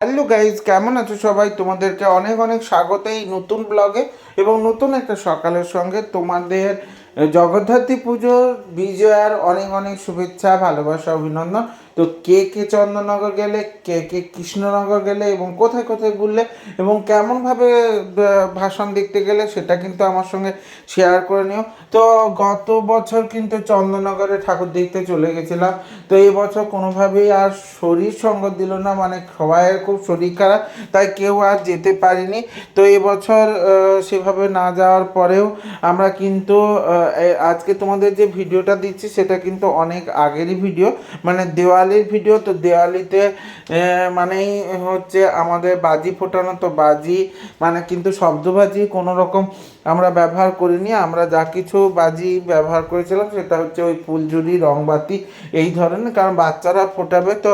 Hello guys কেমন আছো সবাই? তোমাদেরকে অনেক অনেক স্বাগত এই নতুন ব্লগে এবং নতুন একটা সকালের সঙ্গে তোমাদের জগদ্ধাত্রী পুজোর বিজয়ার অনেক অনেক শুভেচ্ছা, ভালোবাসা, অভিনন্দন। তো কে কে চন্দননগর গেলে, কে কে কৃষ্ণনগর গেলে এবং কোথায় কোথায় ঘুরলে এবং কেমনভাবে ভাষণ দেখতে গেলে সেটা কিন্তু আমার সঙ্গে শেয়ার করে নিও। তো গত বছর কিন্তু চন্দননগরে ঠাকুর দেখতে চলে গেছিলাম। তো এই বছর কোনোভাবেই আর শরীর সঙ্গ দিল না মানে সবাইয়ের খুব শরীর খারাপ, তাই কেউ আর যেতে পারিনি। তো এবছর সেভাবে না যাওয়ার পরেও আমরা কিন্তু আজকে তোমাদের যে ভিডিওটা দিচ্ছি সেটা কিন্তু অনেক আগেরই ভিডিও মানে দেওয়ালির ভিডিও তো দেওয়ালিতে মানেই হচ্ছে আমাদের বাজি ফোটানো, তো বাজি মানে কিন্তু শব্দবাজি কোনো রকম আমরা ব্যবহার করিনি, আমরা যা কিছু বাজি ব্যবহার করেছিলাম সেটা হচ্ছে ওই ফুলঝুরি, রংবাতি এই ধরনের, কারণ বাচ্চারা ফোটাবে তো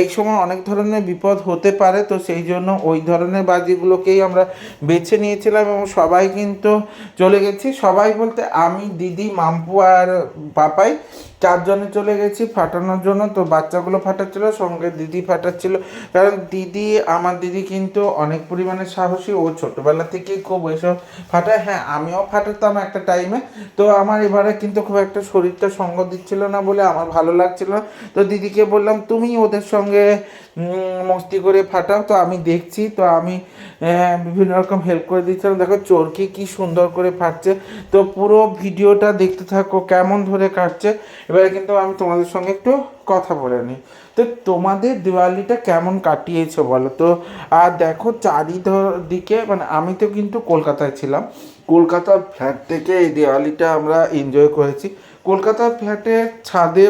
এই সময় অনেক ধরনের বিপদ হতে পারে, তো সেই জন্য ওই ধরনের বাজিগুলোকেই আমরা বেছে নিয়েছিলাম এবং সবাই কিন্তু চলে গেছি। সবাই বলতে আমি, দিদি, মাম্পু আর পাপাই চারজনে চলে গেছি ফাটানোর জন্য, তো বাচ্চাগুলো ফাটাচ্ছিল, সঙ্গে দিদি ফাটাচ্ছিল। কারণ দিদি, আমার দিদি কিন্তু অনেক পরিমাণে সাহসী, ও ছোটোবেলা থেকেই খুব এসব ফাটায়। হ্যাঁ আমিও ফাটাতাম একটা টাইমে তো আমার এবারে কিন্তু খুব একটা শরীরটা সঙ্গ দিচ্ছিল না বলে আমার ভালো লাগছিল তো দিদিকে বললাম তুমি ওদের সঙ্গে মস্তি করে ফাটাও। তো আমি দেখছি, তো আমি বিভিন্ন রকম হেল্প করে দিচ্ছিলাম। দেখো, চোরকে কি সুন্দর করে ফাটছে। তো পুরো ভিডিওটা দেখতে থাকো, কেমন ধরে কাটছে। এবারে কিন্তু আমি তোমাদের সঙ্গে একটু কথা বলে নিই তো তোমাদের দিওয়ালিটা কেমন কাটিয়েছো বলো তো? আর দেখো, চারিদিকে মানে আমি তো কিন্তু কলকাতায় ছিলাম। কলকাতার ফ্ল্যাট থেকে এই দিওয়ালিটা আমরা এনজয় করেছি। কলকাতার ফ্ল্যাটের ছাদে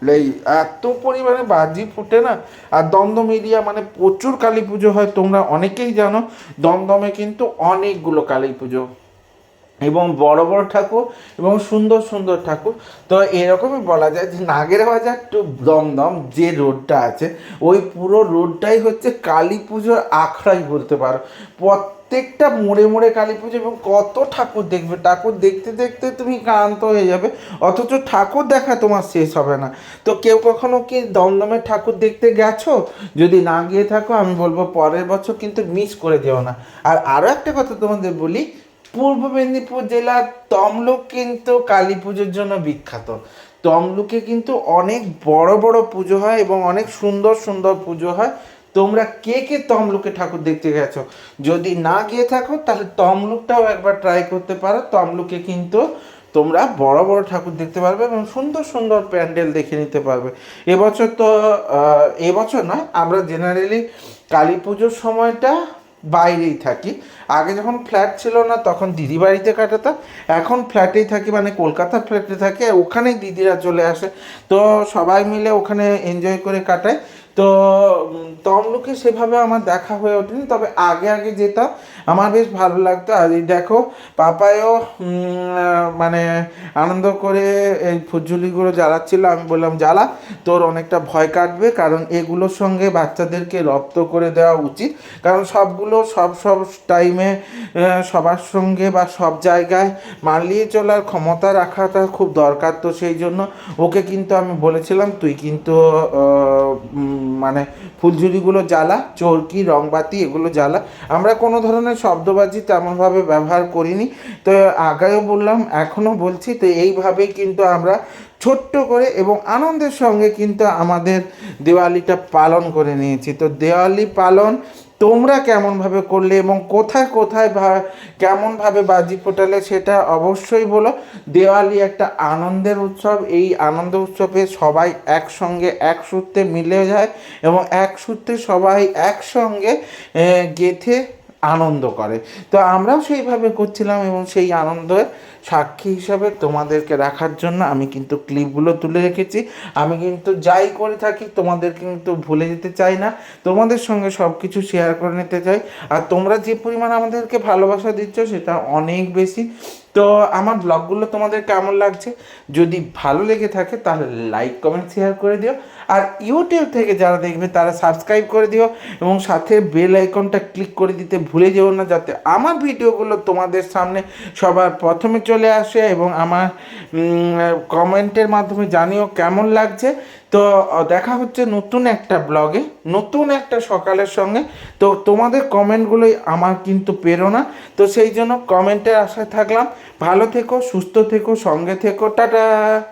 উঠলেই এত পরিমাণে বাজি ফুটে না? আর দমদম এরিয়া মানে প্রচুর কালী পুজো হয়, তোমরা অনেকেই জানো, দমদমে কিন্তু অনেকগুলো কালী পুজো। এবং বড় বড় ঠাকুর এবং সুন্দর সুন্দর ঠাকুর। তো এরকমই বলা যায় যে নাগের বাজার টু দমদম যে রোডটা আছে, ওই পুরো রোডটাই হচ্ছে কালী পুজোর আখড়াই বলতে পারো। প্রত্যেকটা মোড়ে মোড়ে কালী পুজো এবং কত ঠাকুর দেখবে? ঠাকুর দেখতে দেখতে তুমি ক্লান্ত হয়ে যাবে, অথচ ঠাকুর দেখা তোমার শেষ হবে না। তো কেউ কখনো কি দমদমের ঠাকুর দেখতে গেছো? যদি না গিয়ে থাকো, আমি বলব পরের বছর কিন্তু মিস করে যেও না। আর আরও একটা কথা তোমাদের বলি, পূর্ব মেদিনীপুর জেলার তমলুক কিন্তু কালী পুজোর জন্য বিখ্যাত। তমলুকে কিন্তু অনেক বড় বড় পুজো হয় এবং অনেক সুন্দর সুন্দর পুজো হয়। তোমরা কে কে তমলুকে ঠাকুর দেখতে গেছো? যদি না গিয়ে থাকো, তাহলে তমলুকটাও একবার ট্রাই করতে পারো। তমলুকে কিন্তু তোমরা বড় বড় ঠাকুর দেখতে পারবে এবং সুন্দর সুন্দর প্যান্ডেল দেখে নিতে পারবে। এবছর তো এবছর নয়, আমরা জেনারেলি কালী পুজোর সময়টা বাইরেই থাকি। আগে যখন ফ্ল্যাট ছিল না, তখন দিদি বাড়িতে কাটাতাম। এখন ফ্ল্যাটেই থাকি মানে কলকাতার ফ্ল্যাটে থাকি ওখানেই দিদিরা চলে আসে। তো সবাই মিলে ওখানে এনজয় করে কাটায় তো তমলুকে সেভাবে আমার দেখা হয়ে ওঠেনি, তবে আগে আগে যেতাম আমার বেশ ভালো লাগতো। আর এই দেখো, পাপায়ও মানে আনন্দ করে এই ফুজুলিগুলো জ্বালাচ্ছিল। আমি বললাম, জ্বালা, তোর অনেকটা ভয় কাটবে, কারণ এগুলোর সঙ্গে বাচ্চাদেরকে রপ্ত করে দেওয়া উচিত। কারণ সবগুলো সব সব টাইমে সবার সঙ্গে বা সব জায়গায় মানিয়ে চলার ক্ষমতা রাখাটা খুব দরকার তো সেই জন্য। ওকে কিন্তু আমি বলেছিলাম, তুই কিন্তু মানে ফুলঝুরিগুলো জ্বালা, চরকি, রংবাতি এগুলো জ্বালা। আমরা কোনো ধরনের শব্দবাজি তেমনভাবে ব্যবহার করিনি। তো আগেও বললাম, এখনও বলছি, তো এইভাবে কিন্তু আমরা ছোট্ট করে এবং আনন্দের সঙ্গে কিন্তু আমাদের দেওয়ালিটা পালন করে নিয়েছি। তো দেওয়ালি পালন তোমরা কেমনভাবে করলে এবং কোথায় কোথায় ভা- কেমনভাবে বাজি ফোটালে সেটা অবশ্যই বলো। দেওয়ালি একটা আনন্দের উৎসব। এই আনন্দ উৎসবে সবাই একসঙ্গে, এক সূত্রে মিলে যায় এবং এক সূত্রে সবাই একসঙ্গে গেথে আনন্দ করে। তো আমরাও সেইভাবে করছিলাম এবং সেই আনন্দের সাক্ষী হিসাবে তোমাদেরকে রাখার জন্য আমি কিন্তু ক্লিপগুলো তুলে রেখেছি। আমি কিন্তু যাই করে থাকি তোমাদের কিন্তু ভুলে যেতে চাই না। তোমাদের সঙ্গে সব কিছু শেয়ার করে নিতে চাই। আর তোমরা যে পরিমাণ আমাদেরকে ভালোবাসা দিচ্ছ, সেটা অনেক বেশি। তো আমার ব্লগগুলো তোমাদের কেমন লাগছে? যদি ভালো লেগে থাকে, তাহলে লাইক কমেন্ট শেয়ার করে দিও। আর ইউটিউব থেকে যারা দেখবে, তারা সাবস্ক্রাইব করে দিও। এবং সাথে বেল আইকনটা ক্লিক করে দিতে ভুলে যেও না, যাতে আমার ভিডিওগুলো তোমাদের সামনে সবার প্রথমে চলে আসে এবং আমার কমেন্টের মাধ্যমে জানিও কেমন লাগছে। তো দেখা হচ্ছে নতুন একটা ব্লগে নতুন একটা সকালের সঙ্গে। তো, তোমাদের কমেন্টগুলোই আমার কিন্তু প্রেরণা। তো, সেই জন্য কমেন্টের আশায় থাকলাম। ভালো থেকো, সুস্থ থেকো, সঙ্গে থেকো। টাটা!